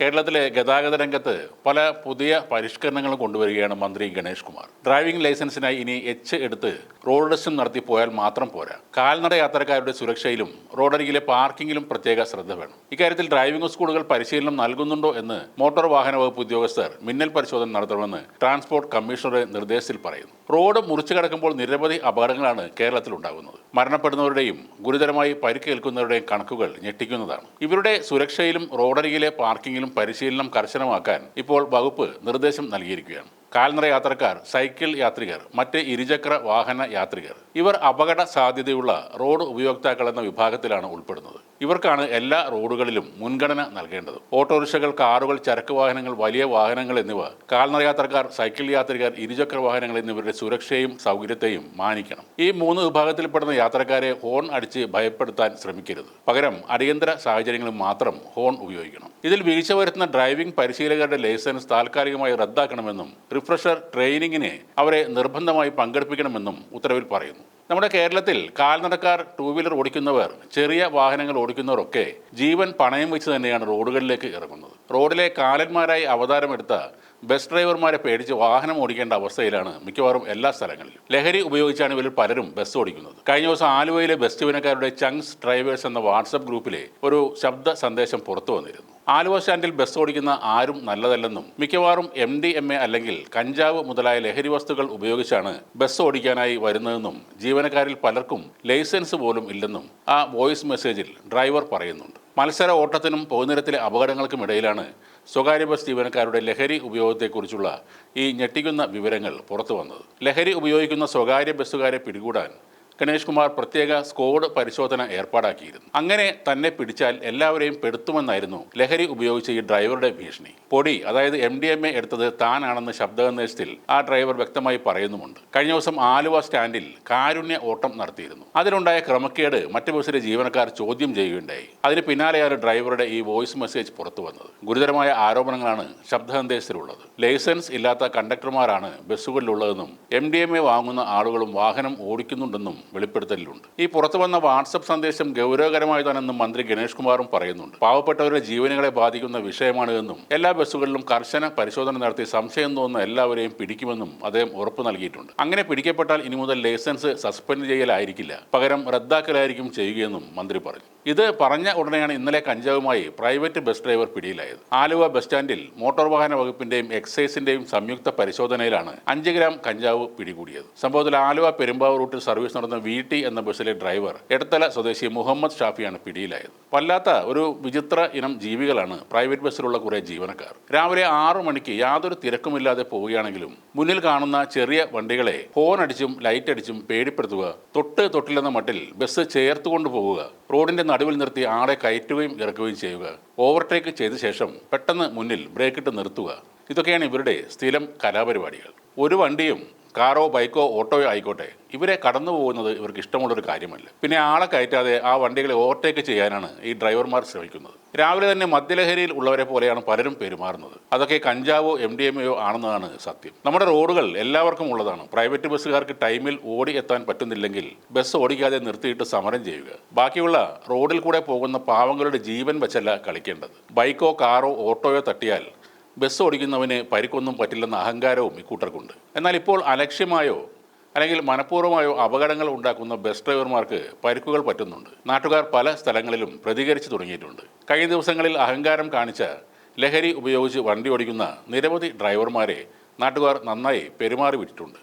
കേരളത്തിലെ ഗതാഗത രംഗത്ത് പല പുതിയ പരിഷ്കരണങ്ങളും കൊണ്ടുവരികയാണ് മന്ത്രി ഗണേഷ് കുമാർ. ഡ്രൈവിംഗ് ലൈസൻസിനായി ഇനി എച്ച് എടുത്ത് റോഡ് ടെസ്റ്റും നടത്തി പോയാൽ മാത്രം പോരാ. കാൽനട യാത്രക്കാരുടെ സുരക്ഷയിലും റോഡരികിലെ പാർക്കിങ്ങിലും പ്രത്യേക ശ്രദ്ധ വേണം. ഇക്കാര്യത്തിൽ ഡ്രൈവിംഗ് സ്കൂളുകൾ പരിശീലനം നൽകുന്നുണ്ടോ എന്ന് മോട്ടോർ വാഹന വകുപ്പ് ഉദ്യോഗസ്ഥർ മിന്നൽ പരിശോധന നടത്തണമെന്ന് ട്രാൻസ്പോർട്ട് കമ്മീഷണറുടെ നിർദ്ദേശത്തിൽ പറയുന്നു. റോഡ് മുറിച്ചു കടക്കുമ്പോൾ നിരവധി അപകടങ്ങളാണ് കേരളത്തിൽ ഉണ്ടാകുന്നത്. മരണപ്പെടുന്നവരുടെയും ഗുരുതരമായി പരിക്കേൽക്കുന്നവരുടെയും കണക്കുകൾ ഞെട്ടിക്കുന്നതാണ്. ഇവരുടെ സുരക്ഷയിലും റോഡരികിലെ പാർക്കിങ്ങിലും പരിശീലനം കർശനമാക്കാൻ ഇപ്പോൾ വകുപ്പ് നിർദ്ദേശം നൽകിയിരിക്കുകയാണ്. കാൽനട യാത്രക്കാർ സൈക്കിൾ യാത്രികർ മറ്റ് ഇരുചക്ര വാഹന യാത്രികർ. ഇവർ അപകട സാധ്യതയുള്ള റോഡ് ഉപയോക്താക്കൾ എന്ന വിഭാഗത്തിലാണ് ഉൾപ്പെടുന്നത്. ഇവർക്കാണ് എല്ലാ റോഡുകളിലും മുൻഗണന നൽകേണ്ടത്. ഓട്ടോറിക്ഷകൾ കാറുകൾ ചരക്ക് വാഹനങ്ങൾ വലിയ വാഹനങ്ങൾ എന്നിവ കാൽനട യാത്രക്കാർ സൈക്കിൾ യാത്രികർ ഇരുചക്ര വാഹനങ്ങൾ എന്നിവരുടെ സുരക്ഷയും സൗകര്യത്തെയും മാനിക്കണം. ഈ മൂന്ന് വിഭാഗത്തിൽപ്പെടുന്ന യാത്രക്കാരെ ഹോൺ അടിച്ച് ഭയപ്പെടുത്താൻ ശ്രമിക്കരുത്. പകരം അടിയന്തര സാഹചര്യങ്ങളിൽ മാത്രം ഹോൺ ഉപയോഗിക്കണം. ഇതിൽ വീഴ്ച വരുത്തുന്ന ഡ്രൈവിംഗ് പരിശീലകരുടെ ലൈസൻസ് താൽക്കാലികമായി റദ്ദാക്കണമെന്നും റിഫ്രഷർ ട്രെയിനിങ്ങിന് അവരെ നിർബന്ധമായി പങ്കെടുപ്പിക്കണമെന്നും ഉത്തരവിൽ പറയുന്നു. നമ്മുടെ കേരളത്തിൽ കാൽനടക്കാർ ടൂ വീലർ ഓടിക്കുന്നവർ ചെറിയ വാഹനങ്ങൾ ഓടിക്കുന്നവരൊക്കെ ജീവൻ പണയം വെച്ച് തന്നെയാണ് റോഡുകളിലേക്ക് ഇറങ്ങുന്നത്. റോഡിലെ കാലന്മാരായി അവതാരമെടുത്ത ബസ് ഡ്രൈവർമാരെ പേടിച്ച് വാഹനം ഓടിക്കേണ്ട അവസ്ഥയിലാണ് മിക്കവാറും എല്ലാ സ്ഥലങ്ങളിലും. ലഹരി ഉപയോഗിച്ചാണ് ഇവരിൽ പലരും ബസ് ഓടിക്കുന്നത്. കഴിഞ്ഞ ദിവസം ആലുവയിലെ ബസ് ജീവനക്കാരുടെ ചങ്സ് ഡ്രൈവേഴ്സ് എന്ന വാട്സപ്പ് ഗ്രൂപ്പിലെ ഒരു ശബ്ദ സന്ദേശം പുറത്തു വന്നിരുന്നു. ആലുവ സ്റ്റാൻഡിൽ ബസ് ഓടിക്കുന്ന ആരും നല്ലതല്ലെന്നും മിക്കവാറും എം ഡി എം എ അല്ലെങ്കിൽ കഞ്ചാവ് മുതലായ ലഹരി വസ്തുക്കൾ ഉപയോഗിച്ചാണ് ബസ് ഓടിക്കാനായി വരുന്നതെന്നും ജീവനക്കാരിൽ പലർക്കും ലൈസൻസ് പോലും ഇല്ലെന്നും ആ വോയിസ് മെസ്സേജിൽ ഡ്രൈവർ പറയുന്നുണ്ട്. മത്സര ഓട്ടത്തിനും പൊതുനിരത്തിലെ അപകടങ്ങൾക്കും ഇടയിലാണ് സ്വകാര്യ ബസ് ജീവനക്കാരുടെ ലഹരി ഉപയോഗത്തെക്കുറിച്ചുള്ള ഈ ഞെട്ടിക്കുന്ന വിവരങ്ങൾ പുറത്തു വന്നത് ലഹരി ഉപയോഗിക്കുന്ന സ്വകാര്യ ബസ്സുകാരെ പിടികൂടാൻ ഗണേഷ് കുമാർ പ്രത്യേക സ്ക്വാഡ് പരിശോധന ഏർപ്പാടാക്കിയിരുന്നു. അങ്ങനെ തന്നെ പിടിച്ചാൽ എല്ലാവരെയും പെടുത്തുമെന്നായിരുന്നു ലഹരി ഉപയോഗിച്ച ഈ ഡ്രൈവറുടെ ഭീഷണി. പൊടി അതായത് എം ഡി എം എ എടുത്തത് താനാണെന്ന് ശബ്ദസന്ദേശത്തിൽ ആ ഡ്രൈവർ വ്യക്തമായി പറയുന്നുമുണ്ട്. കഴിഞ്ഞ ദിവസം ആലുവ സ്റ്റാൻഡിൽ കാരുണ്യ ഓട്ടം നടത്തിയിരുന്നു. അതിലുണ്ടായ ക്രമക്കേട് മറ്റു ബസ്സിലെ ജീവനക്കാർ ചോദ്യം ചെയ്യുകയുണ്ടായി. അതിന് പിന്നാലെയാണ് ഡ്രൈവറുടെ ഈ വോയിസ് മെസ്സേജ് പുറത്തു വന്നത്. ഗുരുതരമായ ആരോപണങ്ങളാണ് ശബ്ദസന്ദേശത്തിലുള്ളത് ലൈസൻസ് ഇല്ലാത്ത കണ്ടക്ടർമാരാണ് ബസ്സുകളിലുള്ളതെന്നും എം ഡി എം എ വാങ്ങുന്ന ആളുകളും വാഹനം ഓടിക്കുന്നുണ്ടെന്നും വെളിപ്പെടുത്തലിലുണ്ട്. ഈ പുറത്തു വന്ന വാട്സപ്പ് സന്ദേശം ഗൗരവകരമായതാണെന്നും മന്ത്രി ഗണേഷ് കുമാറും പറയുന്നുണ്ട്. പാവപ്പെട്ടവരുടെ ജീവനുകളെ ബാധിക്കുന്ന വിഷയമാണ് എന്നും എല്ലാ ബസ്സുകളിലും കർശന പരിശോധന നടത്തി സംശയം തോന്നുന്ന എല്ലാവരെയും പിടിക്കുമെന്നും അദ്ദേഹം ഉറപ്പു നൽകിയിട്ടുണ്ട്. അങ്ങനെ പിടിക്കപ്പെട്ടാൽ ഇനി മുതൽ ലൈസൻസ് സസ്പെൻഡ് ചെയ്യലായിരിക്കില്ല. പകരം റദ്ദാക്കലായിരിക്കും ചെയ്യുകയെന്നും മന്ത്രി പറഞ്ഞു. ഇത് പറഞ്ഞ ഉടനെയാണ് ഇന്നലെ കഞ്ചാവുമായി പ്രൈവറ്റ് ബസ് ഡ്രൈവർ പിടിയിലായത്. ആലുവ ബസ് സ്റ്റാൻഡിൽ മോട്ടോർ വാഹന വകുപ്പിന്റെയും എക്സൈസിന്റെയും സംയുക്ത പരിശോധനയിലാണ് അഞ്ച് ഗ്രാം കഞ്ചാവ് പിടികൂടിയത്. സംഭവത്തിൽ ആലുവ പെരുമ്പാവൂർ റൂട്ടിൽ സർവീസ് നടന്ന വി ടി എന്ന ബസ്സിലെ ഡ്രൈവർ എടത്തല സ്വദേശി മുഹമ്മദ് ഷാഫിയാണ് പിടിയിലായത്. വല്ലാത്ത ഒരു വിചിത്ര ഇനം ജീവികളാണ് പ്രൈവറ്റ് ബസ്സിലുള്ള കുറെ ജീവനക്കാർ. രാവിലെ ആറു മണിക്ക് യാതൊരു തിരക്കുമില്ലാതെ പോവുകയാണെങ്കിലും മുന്നിൽ കാണുന്ന ചെറിയ വണ്ടികളെ ഹോൺ അടിച്ചും ലൈറ്റ് അടിച്ചും പേടിപ്പെടുത്തുക തൊട്ട് തൊട്ടില്ലെന്ന മട്ടിൽ ബസ് ചേർത്തുകൊണ്ട് പോവുക റോഡിന്റെ നടുവിൽ നിർത്തി ആളെ കയറ്റുകയും ഇറക്കുകയും ചെയ്യുക ഓവർടേക്ക് ചെയ്ത ശേഷം പെട്ടെന്ന് മുന്നിൽ ബ്രേക്കിട്ട് നിർത്തുക. ഇതൊക്കെയാണ് ഇവരുടെ സ്ഥിരം കലാപരിപാടികൾ. ഒരു വണ്ടിയും കാറോ ബൈക്കോ ഓട്ടോയോ ആയിക്കോട്ടെ ഇവരെ കടന്നു പോകുന്നത് ഇവർക്ക് ഇഷ്ടമുള്ളൊരു കാര്യമല്ല. പിന്നെ ആളെ കയറ്റാതെ ആ വണ്ടികളെ ഓവർടേക്ക് ചെയ്യാനാണ് ഈ ഡ്രൈവർമാർ ശ്രമിക്കുന്നത്. രാവിലെ തന്നെ മദ്യലഹരിയിൽ ഉള്ളവരെ പോലെയാണ് പലരും പെരുമാറുന്നത്. അതൊക്കെ കഞ്ചാവോ എം ഡി ആണെന്നതാണ് സത്യം. നമ്മുടെ റോഡുകൾ എല്ലാവർക്കും ഉള്ളതാണ്. പ്രൈവറ്റ് ബസ്സുകാർക്ക് ടൈമിൽ ഓടി എത്താൻ പറ്റുന്നില്ലെങ്കിൽ ബസ് ഓടിക്കാതെ നിർത്തിയിട്ട് സമരം ചെയ്യുക. ബാക്കിയുള്ള റോഡിൽ കൂടെ പോകുന്ന പാവങ്ങളുടെ ജീവൻ വെച്ചല്ല കളിക്കേണ്ടത്. ബൈക്കോ കാറോ ഓട്ടോയോ തട്ടിയാൽ ബസ് ഓടിക്കുന്നവന് പരിക്കൊന്നും പറ്റില്ലെന്ന അഹങ്കാരവും ഇക്കൂട്ടർക്കുണ്ട് എന്നാൽ ഇപ്പോൾ അലക്ഷ്യമായോ അല്ലെങ്കിൽ മനഃപൂർവമായോ അപകടങ്ങൾ ഉണ്ടാക്കുന്ന ബസ് ഡ്രൈവർമാർക്ക് പരിക്കുകൾ പറ്റുന്നുണ്ട്. നാട്ടുകാർ പല സ്ഥലങ്ങളിലും പ്രതികരിച്ചു തുടങ്ങിയിട്ടുണ്ട്. കഴിഞ്ഞ ദിവസങ്ങളിൽ അഹങ്കാരം കാണിച്ച ലഹരി ഉപയോഗിച്ച് വണ്ടി ഓടിക്കുന്ന നിരവധി ഡ്രൈവർമാരെ നാട്ടുകാർ നന്നായി പെരുമാറി വിട്ടിട്ടുണ്ട്.